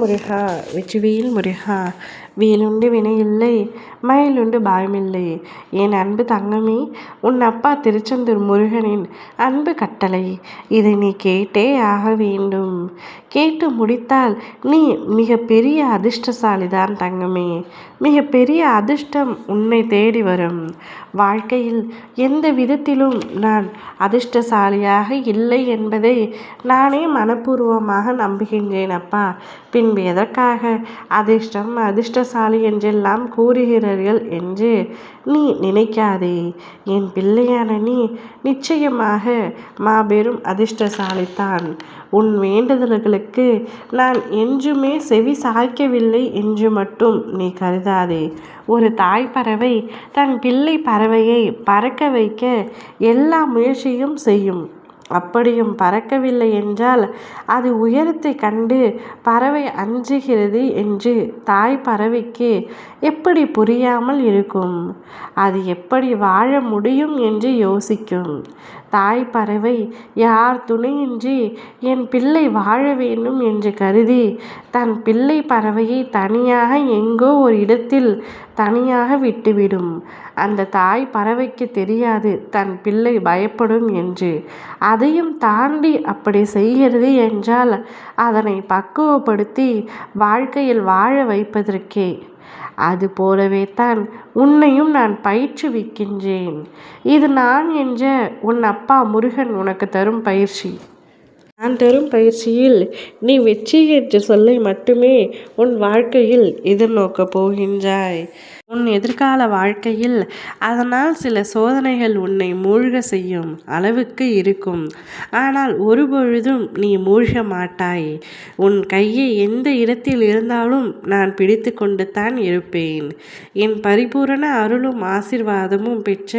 முருகா வெற்றிவேல் முருகா. வேலுண்டு வினையில்லை மயிலுண்டு பயமில்லை என் அன்பு தங்கமே உன் அப்பா திருச்செந்தூர் முருகனின் அன்பு கட்டளை. இதை நீ கேட்டே ஆக வேண்டும். கேட்டு முடித்தால் நீ மிக பெரிய அதிர்ஷ்டசாலிதான் தங்கமே. மிக பெரிய அதிர்ஷ்டம் உன்னை தேடி வரும். வாழ்க்கையில் எந்த விதத்திலும் நான் அதிர்ஷ்டசாலியாக இல்லை என்பதை நானே மனப்பூர்வமாக நம்புகின்றேன் அப்பா. பின்பு எதற்காக அதிர்ஷ்டம் அதிர்ஷ்டசாலி என்றெல்லாம் கூறுகிறார்கள் என்று நீ நினைக்காதே. என் பிள்ளையான நீ நிச்சயமாக மாபெரும் அதிர்ஷ்டசாலித்தான். உன் வேண்டுதல்களுக்கு நான் என்றுமே செவி சாய்க்கவில்லை என்று மட்டும் நீ கருதாதே. ஒரு தாய் பறவை தன் பிள்ளை பறவையை பறக்க வைக்க எல்லா முயற்சியும் செய்யும். அப்படியும் பறக்கவில்லை என்றால் அது உயரத்தை கண்டு பறவை அஞ்சுகிறது என்று தாய் பறவைக்கு எப்படி புரியாமல் இருக்கும்? அது எப்படி வாழ முடியும் என்று யோசிக்கும். தாய் பறவை யார் துணையின்றி என் பிள்ளை வாழ வேண்டும் என்று கருதி தன் பிள்ளை பறவையை தனியாக எங்கோ ஒரு இடத்தில் தனியாக விட்டுவிடும். அந்த தாய் பறவைக்கு தெரியாது தன் பிள்ளை பயப்படும் என்று. அது அதையும் தாண்டி அப்படி செய்கிறது என்றால் அதனை பக்குவப்படுத்தி வாழ்க்கையில் வாழ வைப்பதற்கே. அது போலவே தான் உன்னையும் நான் பயிற்றுவிக்கின்றேன். இது நான் என்ற உன் அப்பா முருகன் உனக்கு தரும் பயிற்சி. நான் தரும் பயிற்சியில் நீ வெற்றி என்ற சொல்லை மட்டுமே உன் வாழ்க்கையில் எதிர்நோக்கப் போகின்றாய். உன் எதிர்கால வாழ்க்கையில் அதனால் சில சோதனைகள் உன்னை மூழ்க செய்யும் அளவுக்கு இருக்கும். ஆனால் ஒருபொழுதும் நீ மூழ்க மாட்டாய். உன் கையை எந்த இடத்தில் இருந்தாலும் நான் பிடித்து கொண்டு தான் இருப்பேன். என் பரிபூரண அருளும் ஆசிர்வாதமும் பெற்ற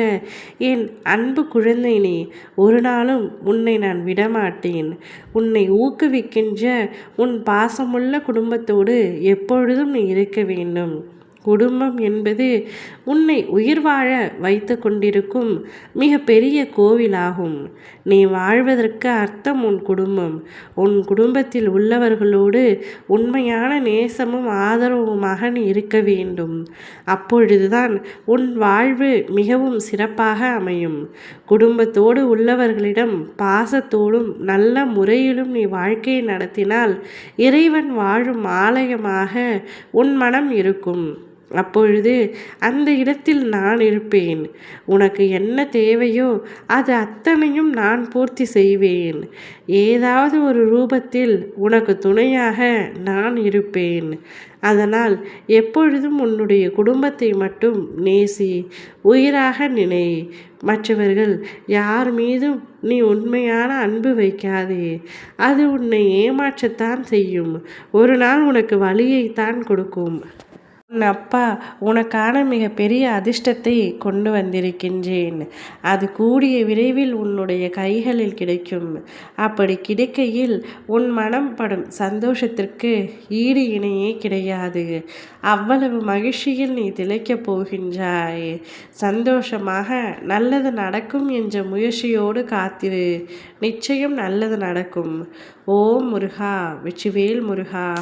என் அன்பு குழந்தை நீ ஒரு நாளும் உன்னை நான் விடமாட்டேன். உன்னை ஊக்குவிக்கின்ற உன் பாசமுள்ள குடும்பத்தோடு எப்பொழுதும் நீ இருக்க வேண்டும். குடும்பம் என்பது உன்னை உயிர் வாழ வைத்து கொண்டிருக்கும் மிக பெரிய கோவிலாகும். நீ வாழ்வதற்கு அர்த்தம் உன் குடும்பம். உன் குடும்பத்தில் உள்ளவர்களோடு உண்மையான நேசமும் ஆதரவுமாக நீ இருக்க வேண்டும். அப்பொழுதுதான் உன் வாழ்வு மிகவும் சிறப்பாக அமையும். குடும்பத்தோடு உள்ளவர்களிடம் பாசத்தோடும் நல்ல முறையிலும் நீ வாழ்க்கையை நடத்தினால் இறைவன் வாழும் ஆலயமாக உன் மனம் இருக்கும். அப்பொழுது அந்த இடத்தில் நான் இருப்பேன். உனக்கு என்ன தேவையோ அது அத்தனையும் நான் பூர்த்தி செய்வேன். ஏதாவது ஒரு ரூபத்தில் உனக்கு துணையாக நான் இருப்பேன். அதனால் எப்பொழுதும் உன்னுடைய குடும்பத்தை மட்டும் நேசி உயிராக நினை. மற்றவர்கள் யார் மீதும் நீ உண்மையான அன்பு வைக்காதே. அது உன்னை ஏமாற்றத்தான் செய்யும். ஒரு நாள் உனக்கு வழியைத்தான் கொடுக்கும். அப்பா உனக்கான மிகப்பெரிய அதிர்ஷ்டத்தை கொண்டு வந்திருக்கின்றேன். அது கூடிய விரைவில் உன்னுடைய கைகளில் கிடைக்கும். அப்படி கிடைக்கையில் உன் மனம் படும் சந்தோஷத்திற்கு ஈடு இணையே கிடையாது. அவ்வளவு மகிழ்ச்சியில் நீ திளைக்கப் போகின்றாய். சந்தோஷமாக நல்லது நடக்கும் என்ற முயற்சியோடு காத்திரு. நிச்சயம் நல்லது நடக்கும். ஓம் முருகா வெற்றிவேல் முருகா.